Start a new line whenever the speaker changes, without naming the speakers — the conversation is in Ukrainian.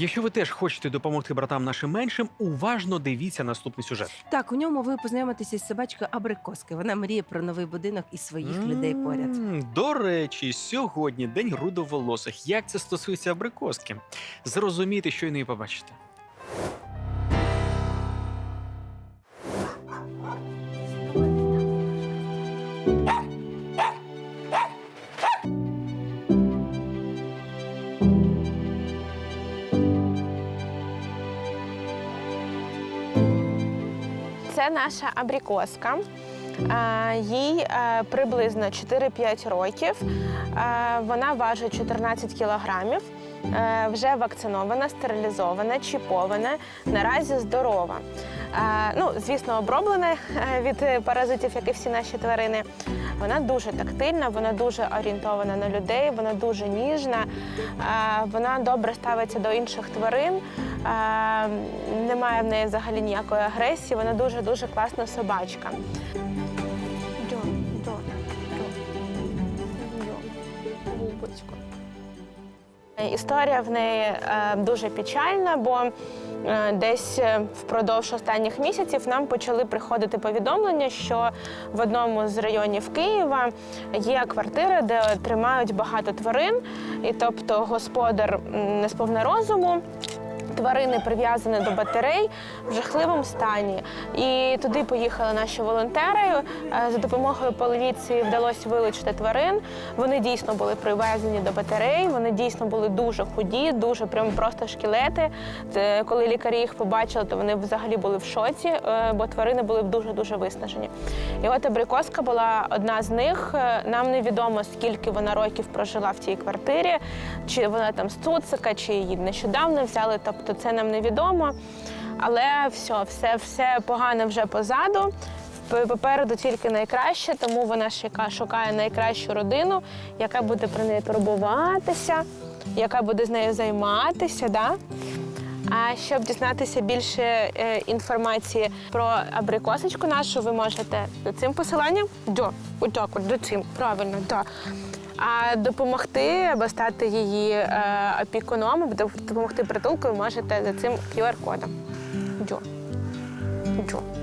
Якщо ви теж хочете допомогти братам нашим меншим, уважно дивіться наступний сюжет.
Так, у ньому ви познайомитеся з собачкою Абрикоски. Вона мріє про новий будинок і своїх людей поряд.
До речі, сьогодні день грудоволосих. Як це стосується абрикоски? Зрозуміти, що й не побачите.
Наша абрикоска. Е, Їй е, приблизно 4-5 років. Вона важить 14 кілограмів. Е, Вже вакцинована, стерилізована, чіпована. Наразі здорова. Е, Ну, звісно, оброблена е, від паразитів, як і всі наші тварини. Вона дуже тактильна, вона дуже орієнтована на людей, вона дуже ніжна, е, вона добре ставиться до інших тварин. Е, Немає в неї взагалі ніякої агресії, вона дуже дуже класна собачка. Джо, Джо, Джо, Джо, Бубочко. Історія в неї е, дуже печальна, бо е, десь е, впродовж останніх місяців нам почали приходити повідомлення, що в одному з районів Києва є квартира, де тримають багато тварин, і тобто господар не сповна розуму. Тварини прив'язані до батарей в жахливому стані. І туди поїхали наші волонтери. Е, За допомогою поліції вдалося вилучити тварин. Вони дійсно були привезені до батарей. Вони дійсно були дуже худі, дуже прям просто шкілети. Коли лікарі їх побачили, то вони взагалі були в шоці, е, бо тварини були дуже дуже виснажені. І от абрикоска була одна з них. Е, Нам невідомо скільки вона років прожила в цій квартирі, чи вона там з цуцика, чи її нещодавно взяли. Тобто це нам невідомо. Але все, все, все погане вже позаду. Попереду тільки найкраще, тому вона шукає найкращу родину, яка буде про неї турбуватися, яка буде з нею займатися. Да? А щоб дізнатися більше е, інформації про абрикосочку нашу, ви можете за цим посиланням до отак, от, до цим, правильно, до. А допомогти або стати її е, опікуном, допомогти притулку ви можете за цим QR-кодом. Дю. Джо.